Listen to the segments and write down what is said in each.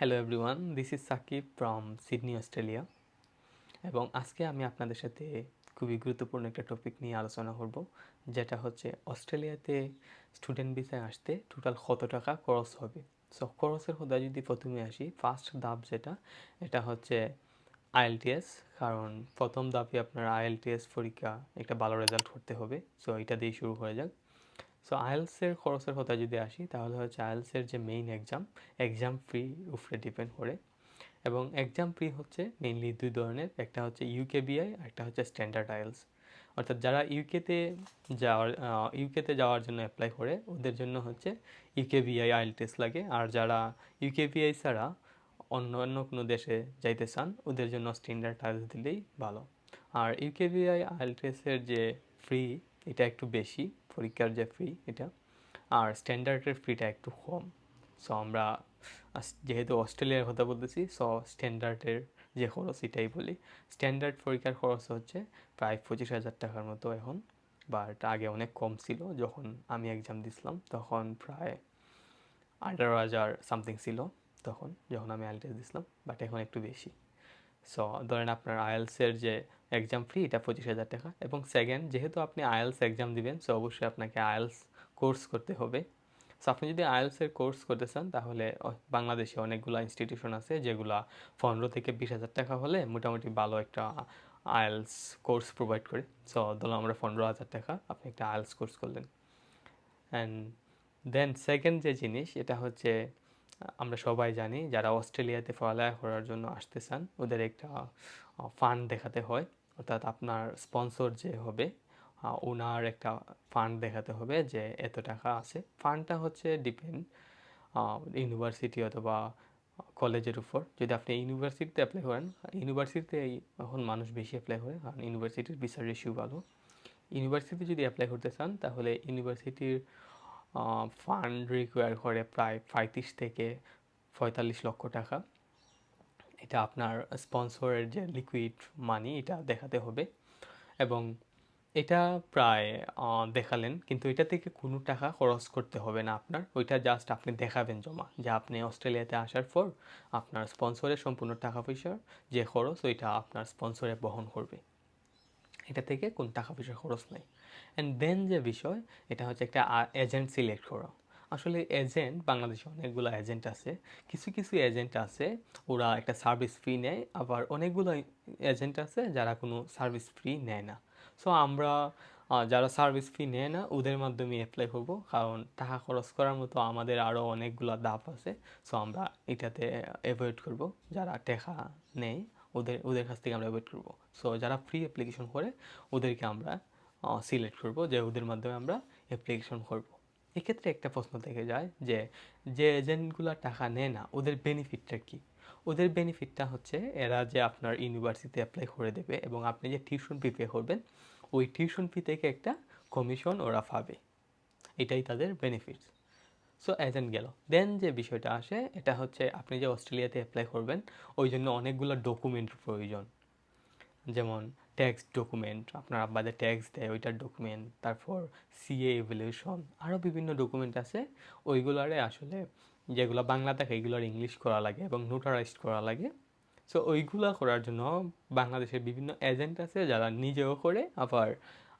Hello everyone this is Sakib from Sydney Australia এবং আজকে আমি আপনাদের সাথে খুবই গুরুত্বপূর্ণ একটা টপিক নিয়ে আলোচনা করব, যেটা হচ্ছে অস্ট্রেলিয়াতে স্টুডেন্ট ভিসায় আসতে টোটাল কত টাকা খরচ হবে? সো খরচের কথা যদি প্রথমে আসি ফার্স্ট ধাপ যেটা, এটা হচ্ছে আইএলটিএস কারণ প্রথম ধাপে আপনার আইএলটিএস পরীক্ষা একটা ভালো রেজাল্ট করতে হবে। সো এটা দিয়ে শুরু করা যাক। সো আইএলসের খরচের কথা যদি আসি, তাহলে হচ্ছে আইএলসের যে মেইন এক্সাম এক্সাম ফ্রি উপরে ডিপেন্ড করে। এবং এক্সাম ফ্রি হচ্ছে মেইনলি দুই ধরনের, একটা হচ্ছে ইউকেবিআই আর একটা হচ্ছে স্ট্যান্ডার্ড আইএলস অর্থাৎ যারা ইউকেতে যাওয়ার ইউকেতে যাওয়ার জন্য অ্যাপ্লাই করে, ওদের জন্য হচ্ছে ইউকেবিআই আইএল টেস্ট লাগে। আর যারা ইউকেবিআই ছাড়া অন্য অন্য কোনো দেশে যাইতে চান, ওদের জন্য স্ট্যান্ডার্ড আইএলস দিলেই ভালো। আর ইউকেবিআই আইএল টেস্টের যে ফ্রি এটা একটু বেশি, পরীক্ষার যে ফি এটা। আর স্ট্যান্ডার্ডের ফিটা একটু কম। সো আমরা যেহেতু অস্ট্রেলিয়ার কথা বলতেছি সো স্ট্যান্ডার্ডের যে খরচ এটাই বলি। স্ট্যান্ডার্ড পরীক্ষার খরচ হচ্ছে প্রায় পঁচিশ হাজার টাকার মতো এখন। বাট আগে অনেক কম ছিল। যখন আমি এক্সাম দিছিলাম, তখন প্রায় আঠারো হাজার সামথিং ছিল তখন, যখন আমি আইএলটিএস দিছিলাম। বাট এখন একটু বেশি। সো ধরেন আপনার আইএলসের যে এক্সাম ফি এটা পঁচিশ হাজার টাকা। এবং সেকেন্ড যেহেতু আপনি আইএলস এক্সাম দিবেন সো অবশ্যই আপনাকে আয়েলস কোর্স করতে হবে। সো আপনি যদি আইএলসের কোর্স করতে চান, তাহলে বাংলাদেশে অনেকগুলো ইনস্টিটিউশন আছে, যেগুলা পনেরো থেকে বিশ হাজার টাকা হলে মোটামুটি ভালো একটা আইএলস কোর্স প্রোভাইড করে। সো ধরুন আমরা পনেরো হাজার টাকা, আপনি একটা আইএলস কোর্স করলেন। অ্যান্ড দেন সেকেন্ড যে জিনিস, এটা হচ্ছে আমরা সবাই জানি যারা অস্ট্রেলিয়াতে পড়ালেখা করার জন্য আসতে চান, ওদের একটা ফান্ড দেখাতে হয়। অর্থাৎ আপনার স্পন্সর যে হবে ওনার একটা ফান্ড দেখাতে হবে যে এত টাকা আছে। ফান্ডটা হচ্ছে ডিপেন্ড ইউনিভার্সিটি অথবা কলেজের উপর। যদি আপনি ইউনিভার্সিটিতে অ্যাপ্লাই করেন ইউনিভার্সিটিতে এখন মানুষ বেশি অ্যাপ্লাই করে, কারণ ইউনিভার্সিটির বিচার রেশিও ভালো। ইউনিভার্সিটি যদি অ্যাপ্লাই করতে চান, তাহলে ইউনিভার্সিটির ফান্ড রিকোয়ার করে প্রায় পঁয়ত্রিশ থেকে পঁয়তাল্লিশ লক্ষ টাকা। এটা আপনার স্পন্সরের যে লিকুইড মানি এটা দেখাতে হবে। এবং এটা প্রায় দেখালেন, কিন্তু এটা থেকে কোনো টাকা খরচ করতে হবে না আপনার। ওইটা জাস্ট আপনি দেখাবেন জমা। যে আপনি অস্ট্রেলিয়াতে আসার পর আপনার স্পন্সরের সম্পূর্ণ টাকা পয়সার যে খরচ, ওইটা আপনার স্পন্সরে বহন করবে। এটা থেকে কোন টাকা পয়সার খরচ নাই। অ্যান্ড দেন যে বিষয়, এটা হচ্ছে একটা এজেন্ট সিলেক্ট করা। আসলে এজেন্ট বাংলাদেশে অনেকগুলো এজেন্ট আছে। কিছু কিছু এজেন্ট আছে, ওরা একটা সার্ভিস ফি নেয়, আবার অনেকগুলো এজেন্ট আছে যারা কোনো সার্ভিস ফ্রি নেয় না। সো আমরা যারা সার্ভিস ফি নেয় না, ওদের মাধ্যমে অ্যাপ্লাই করব, কারণ টাকা খরচ করার মতো আমাদের আরও অনেকগুলো দাপ আছে। সো আমরা এটাতে অ্যাভয়েড করব, যারা টাকা নেয়, ওদের ওদের কাছ থেকে আমরা অ্যাভয়েড করব। সো যারা ফ্রি অ্যাপ্লিকেশন করে, ওদেরকে আমরা সিলেক্ট করব যে ওদের মাধ্যমে আমরা অ্যাপ্লিকেশন করব। এক্ষেত্রে একটা প্রশ্ন থেকে যায় যে যে এজেন্টগুলো টাকা নেয় না, ওদের বেনিফিটটা কী? ওদের বেনিফিটটা হচ্ছে এরা যে আপনার ইউনিভার্সিটিতে অ্যাপ্লাই করে দেবে এবং আপনি যে টিউশন ফি পে করবেন, ওই টিউশন ফি থেকে একটা কমিশন ওরা পাবে। এটাই তাদের বেনিফিটস সো এজেন্ট গেল। দেন যে বিষয়টা আসে, এটা হচ্ছে আপনি যে অস্ট্রেলিয়াতে অ্যাপ্লাই করবেন, ওই জন্য অনেকগুলো ডকুমেন্ট প্রয়োজন। যেমন ট্যাক্স ডকুমেন্ট আপনার আব্বাদের ট্যাক্স দেয়, ওইটার ডকুমেন্ট তারপর সিএ এভলিউশন আরও বিভিন্ন ডকুমেন্ট আছে। ওইগুলারে আসলে যেগুলো বাংলা থাকে এগুলোর ইংলিশ করা লাগে এবং নোটারাইজ করা লাগে। সো ওইগুলা করার জন্য বাংলাদেশের বিভিন্ন এজেন্ট আছে যারা নিজেও করে, আবার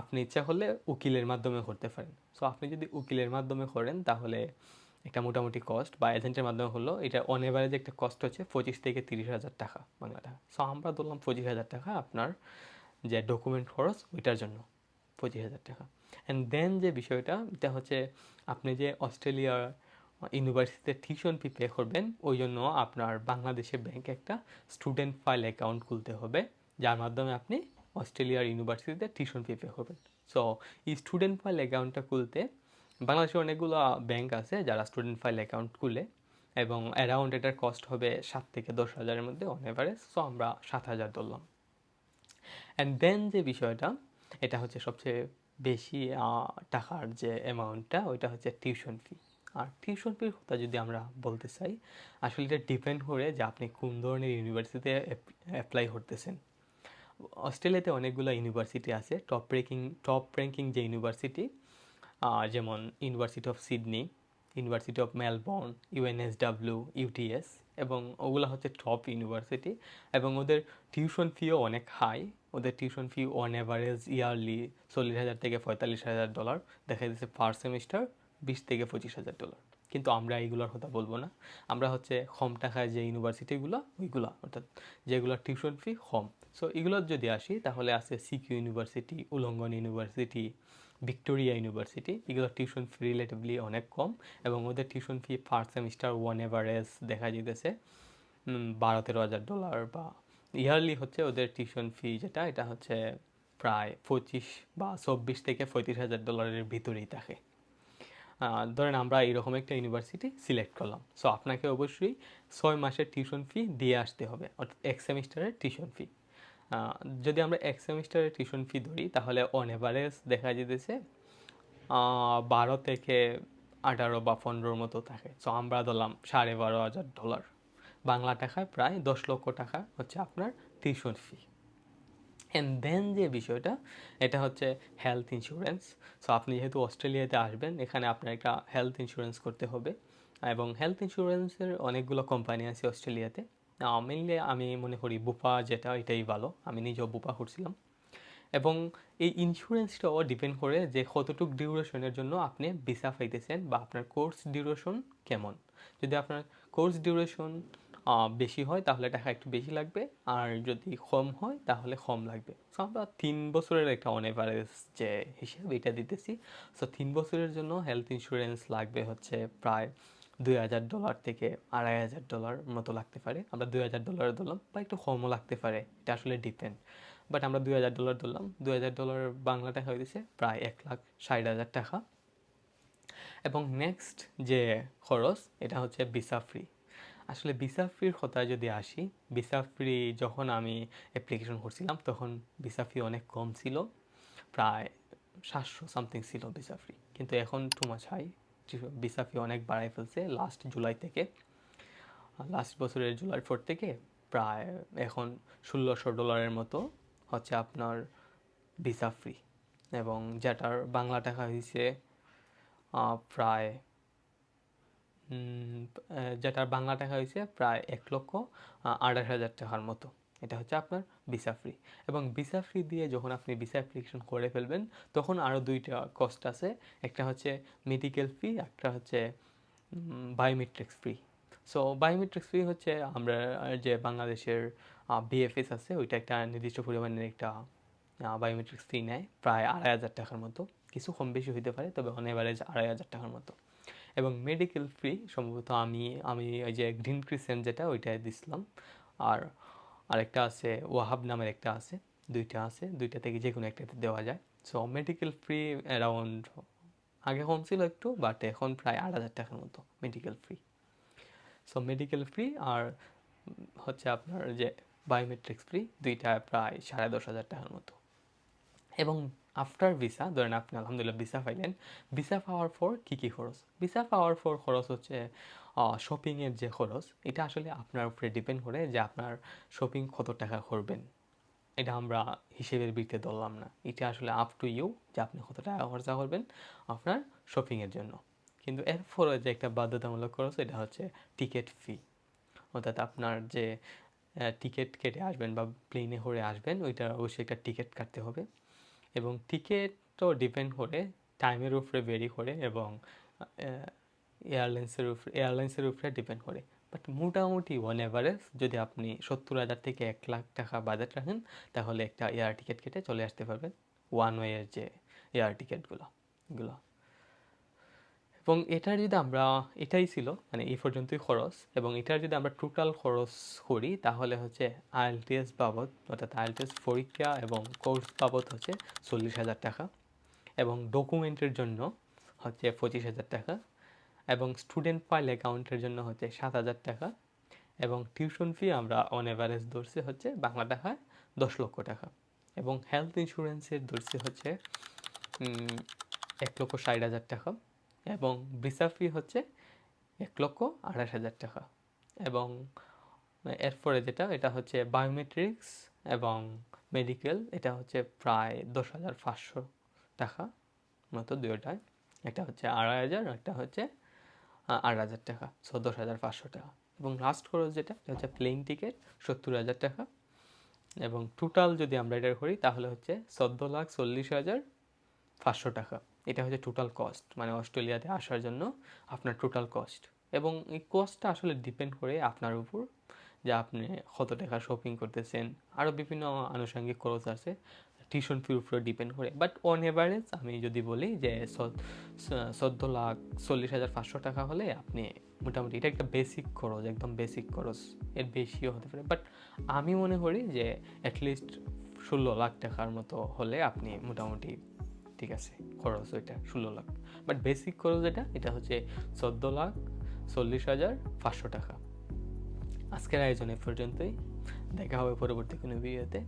আপনি ইচ্ছা করলে উকিলের মাধ্যমে করতে পারেন। সো আপনি যদি উকিলের মাধ্যমে করেন, তাহলে একটা মোটামুটি কস্ট বা এজেন্টের মাধ্যমে হলো এটা অন এভারেজ একটা কস্ট হচ্ছে পঁচিশ থেকে তিরিশ হাজার টাকা বাংলা সো আমরা ধরলাম পঁচিশ হাজার টাকা আপনার যে ডকুমেন্ট খরচ ওইটার জন্য, পঁচিশ হাজার টাকা। অ্যান্ড দেন যে বিষয়টা, এটা হচ্ছে আপনি যে অস্ট্রেলিয়ার ইউনিভার্সিটিতে টিউশন ফি পে করবেন, ওই জন্য আপনার বাংলাদেশের ব্যাংকে একটা স্টুডেন্ট ফাইল অ্যাকাউন্ট খুলতে হবে, যার মাধ্যমে আপনি অস্ট্রেলিয়ার ইউনিভার্সিটিতে টিউশন ফি পে করবেন। সো এই স্টুডেন্ট ফাইল অ্যাকাউন্টটা খুলতে বাংলাদেশে অনেকগুলো ব্যাংক আছে যারা স্টুডেন্ট ফাইল অ্যাকাউন্ট খুলে এবং অ্যারাউন্ড এটার কস্ট হবে সাত থেকে দশ হাজারের মধ্যে অন এভারেজ সো আমরা সাত হাজার ধরলাম। অ্যান্ড দেন যে বিষয়টা, এটা হচ্ছে সবচেয়ে বেশি টাকার যে অ্যামাউন্টটা ওইটা হচ্ছে টিউশন ফি আর টিউশন ফির কথা যদি আমরা বলতে চাই, আসলে এটা ডিপেন্ড করে যে আপনি কোন ধরনের ইউনিভার্সিটিতে অ্যাপ্লাই করতেছেন। অস্ট্রেলিয়াতে অনেকগুলো ইউনিভার্সিটি আছে টপ র্যাঙ্কিং টপ র্যাঙ্কিং যে ইউনিভার্সিটি যেমন university of Sydney university of Melbourne UNSW UTS এবং ওগুলো হচ্ছে টপ ইউনিভার্সিটি এবং ওদের টিউশন ফিও অনেক হাই ওদের tuition fee on average yearly চল্লিশ হাজার থেকে পঁয়তাল্লিশ হাজার ডলার দেখা যাচ্ছে পার সেমিস্টার বিশ থেকে পঁচিশ হাজার ডলার কিন্তু আমরা এইগুলোর কথা বলব না। আমরা হচ্ছে কম টাকায় যে ইউনিভার্সিটিগুলো ওইগুলো, অর্থাৎ যেগুলোর টিউশন ফি কম সো এগুলোর যদি আসি, তাহলে আছে CQ university Wollongong university Victoria university এগুলো টিউশন ফি রিলেটিভলি অনেক কম এবং ওদের tuition fee first semester one average দেখা যেতেছে বারো তেরো হাজার ডলার বা ইয়ারলি হচ্ছে ওদের টিউশন ফি যেটা, এটা হচ্ছে প্রায় পঁচিশ বা চব্বিশ থেকে পঁয়ত্রিশ হাজার ডলারের ভিতরেই থাকে। ধরেন আমরা এইরকম একটা ইউনিভার্সিটি সিলেক্ট করলাম সো আপনাকে অবশ্যই ছয় মাসের টিউশন ফি দিয়ে আসতে হবে, অর্থাৎ এক সেমিস্টারের টিউশন ফি যদি আমরা এক সেমিস্টারের টিউশন ফি ধরি, তাহলে অন এভারেজ দেখা যেতেছে বারো থেকে আঠারো বা পনেরোর মতো থাকে। সো আমরা ধরলাম সাড়ে বারো হাজার ডলার বাংলা টাকায় প্রায় দশ লক্ষ টাকা হচ্ছে আপনার টিউশন ফি। অ্যান্ড দেন যে বিষয়টা, এটা হচ্ছে হেলথ ইন্স্যুরেন্স সো আপনি যেহেতু অস্ট্রেলিয়াতে আসবেন, এখানে আপনার একটা হেলথ ইন্স্যুরেন্স করতে হবে। এবং হেলথ ইন্স্যুরেন্সের অনেকগুলো কোম্পানি আছে অস্ট্রেলিয়াতে। মেনলি আমি মনে করি বুপা যেটা, এটাই ভালো। আমি নিজেও বুপা করছিলাম এবং এই ইন্স্যুরেন্সটাও ডিপেন্ড করে যে কতটুক ডিউরেশনের জন্য আপনি ভিসা পাইতেছেন বা আপনার কোর্স ডিউরেশন কেমন। যদি আপনার কোর্স ডিউরেশন বেশি হয়, তাহলে টাকা একটু বেশি লাগবে। আর যদি কম হয়, তাহলে কম লাগবে। সো আমরা তিন বছরের একটা অন যে হিসেব এটা দিতেছি। সো তিন বছরের জন্য হেলথ ইন্স্যুরেন্স লাগবে হচ্ছে প্রায় দুই হাজার ডলার থেকে আড়াই হাজার ডলার মতো লাগতে পারে। আমরা দুই হাজার ডলার ধরলাম বা একটু কমও লাগতে পারে, এটা আসলে ডিপেন্ড বাট আমরা দুই হাজার ডলার ধরলাম, দুই হাজার ডলার বাংলা টাকা হয়েছে প্রায় এক লাখ ষাট হাজার টাকা। এবং নেক্সট যে খরচ, এটা হচ্ছে ভিসা ফ্রি আসলে ভিসা ফ্রির কথা যদি আসি ভিসা ফ্রি যখন আমি অ্যাপ্লিকেশন করছিলাম, তখন ভিসা ফি অনেক কম ছিল, প্রায় সাতশো সামথিং ছিল ভিসা ফ্রি কিন্তু এখন too much high visa fee অনেক বাড়াই ফেলছে লাস্ট জুলাই থেকে। লাস্ট বছরের জুলাই ফোর থেকে প্রায় এখন ষোলোশো ডলারের মতো হচ্ছে আপনার ভিসা ফ্রি এবং যেটার বাংলা টাকা হয়েছে প্রায় যেটার বাংলা টাকা হয়েছে প্রায় এক লক্ষ আড়াই হাজার টাকার মতো। এটা হচ্ছে আপনার ভিসা ফ্রি এবং ভিসা ফ্রি দিয়ে যখন আপনি ভিসা অ্যাপ্লিকেশন করে ফেলবেন, তখন আরও দুইটা কস্ট আছে। একটা হচ্ছে মেডিকেল ফি একটা হচ্ছে biometrics free so biometrics fee হচ্ছে আমরা যে বাংলাদেশের বিএফএস আছে, ওইটা একটা নির্দিষ্ট পরিমাণের একটা বায়োমেট্রিক্স ফি নেয়, প্রায় আড়াই হাজার টাকার মতো। কিছু কম বেশি হইতে পারে, তবে অন এভারেজ আড়াই হাজার টাকার মতো। এবং মেডিকেল ফ্রি সম্ভবত আমি আমি ওই যে গ্রিন ক্রিসেন্ট যেটা, ওইটাই দিছিলাম। আর আরেকটা আছে ওয়াহাব নামের একটা আছে, দুইটা আছে, দুইটা থেকে যে কোনো একটাতে দেওয়া যায়। সো মেডিকেল ফ্রি অ্যারাউন্ড আগে কম ছিল একটু বাট এখন প্রায় আট হাজার টাকার মতো medical fee so medical fee আর হচ্ছে আপনার যে বায়োমেট্রিক্স ফ্রি দুইটা প্রায় সাড়ে দশ হাজার টাকার মতো। এবং আফটার ভিসা ধরেন আপনি আলহামদুলিল্লাহ ভিসা পাইলেন ভিসা পাওয়ার পর কী কী খরচ? ভিসা পাওয়ার পর খরচ হচ্ছে শপিংয়ের যে খরচ, এটা আসলে আপনার উপরে ডিপেন্ড করে যে আপনার শপিং কত টাকা করবেন। এটা আমরা হিসেবের বিটে ধরলাম না। এটা আসলে আপ টু ইউ যে আপনি কত টাকা খরচা করবেন আপনার শপিংয়ের জন্য। কিন্তু এর এরপরে যে একটা বাধ্যতামূলক খরচ, এটা হচ্ছে টিকিট ফি অর্থাৎ আপনার যে টিকিট কেটে আসবেন বা প্লেনে করে আসবেন ওইটা অবশ্যই একটা টিকিট কাটতে হবে। এবং টিকিটও ডিপেন্ড করে টাইমের উপরে ভেরি করে এবং এয়ারলাইন্সের উপরে এয়ারলাইন্সের উপরে ডিপেন্ড করে। বাট মোটামুটি ওয়ান এভারেজ যদি আপনি সত্তর হাজার থেকে এক লাখ টাকা বাজেট রাখেন, তাহলে একটা এয়ার টিকিট কেটে চলে আসতে পারবেন ওয়ান ওয়ের যে এয়ার টিকিটগুলো এগুলো। এবং এটার যদি আমরা, এটাই ছিল মানে এই পর্যন্তই খরচ, এবং এটার যদি আমরা টোটাল খরচ করি, তাহলে হচ্ছে আইএলটিএস বাবদ, অর্থাৎ আইএলটিএস পরীক্ষা এবং কোর্স বাবদ হচ্ছে চল্লিশ হাজার টাকা, এবং ডকুমেন্টের জন্য হচ্ছে পঁচিশ হাজার টাকা, এবং স্টুডেন্ট ফাইল অ্যাকাউন্টের জন্য হচ্ছে সাত হাজার টাকা, এবং টিউশন ফি আমরা অন এভারেজ ধরছি হচ্ছে বাংলা টাকায় দশ লক্ষ টাকা, এবং হেলথ ইন্স্যুরেন্সের ধরছি হচ্ছে এক লক্ষ ষাট হাজার টাকা এবং ভিসা ফি হচ্ছে এক লক্ষ আঠাশ হাজার টাকা। এবং এরপরে যেটা, এটা হচ্ছে বায়োমেট্রিক্স এবং মেডিকেল এটা হচ্ছে প্রায় দশ হাজার পাঁচশো টাকা মতো দুয়োটায় একটা হচ্ছে আড়াই হাজার, একটা হচ্ছে আট হাজার টাকা সো দশ হাজার পাঁচশো টাকা। এবং লাস্ট খরচ যেটা, এটা হচ্ছে প্লেন টিকিট সত্তর হাজার টাকা। এবং টোটাল যদি আমরা এটা করি, তাহলে হচ্ছে চোদ্দ লাখ চল্লিশ হাজার পাঁচশো টাকা। এটা হচ্ছে টোটাল কস্ট মানে অস্ট্রেলিয়াতে আসার জন্য আপনার টোটাল কস্ট এবং এই কস্টটা আসলে ডিপেন্ড করে আপনার উপর, যে আপনি কত টাকা শপিং করতেছেন। আরও বিভিন্ন আনুষঙ্গিক খরচ আছে টিউশন ফির উপরে ডিপেন্ড করে। বাট অন এভারেজ আমি যদি বলি যে চোদ্দ লাখ চল্লিশ হাজার পাঁচশো টাকা হলে আপনি মোটামুটি এটা একটা বেসিক খরচ, একদম বেসিক খরচ। এর বেশিও হতে পারে। বাট আমি মনে করি যে অ্যাটলিস্ট ষোলো লাখ টাকার মতো হলে আপনি মোটামুটি ঠিক আছে, খরচ ওইটা ষোলো লাখ। বাট বেসিক খরচ এটা এটা হচ্ছে চোদ্দ লাখ চল্লিশ হাজার পাঁচশো টাকা। আজকের আয়োজন এ পর্যন্তই। দেখা হবে পরবর্তী কোনো ভিডিওতে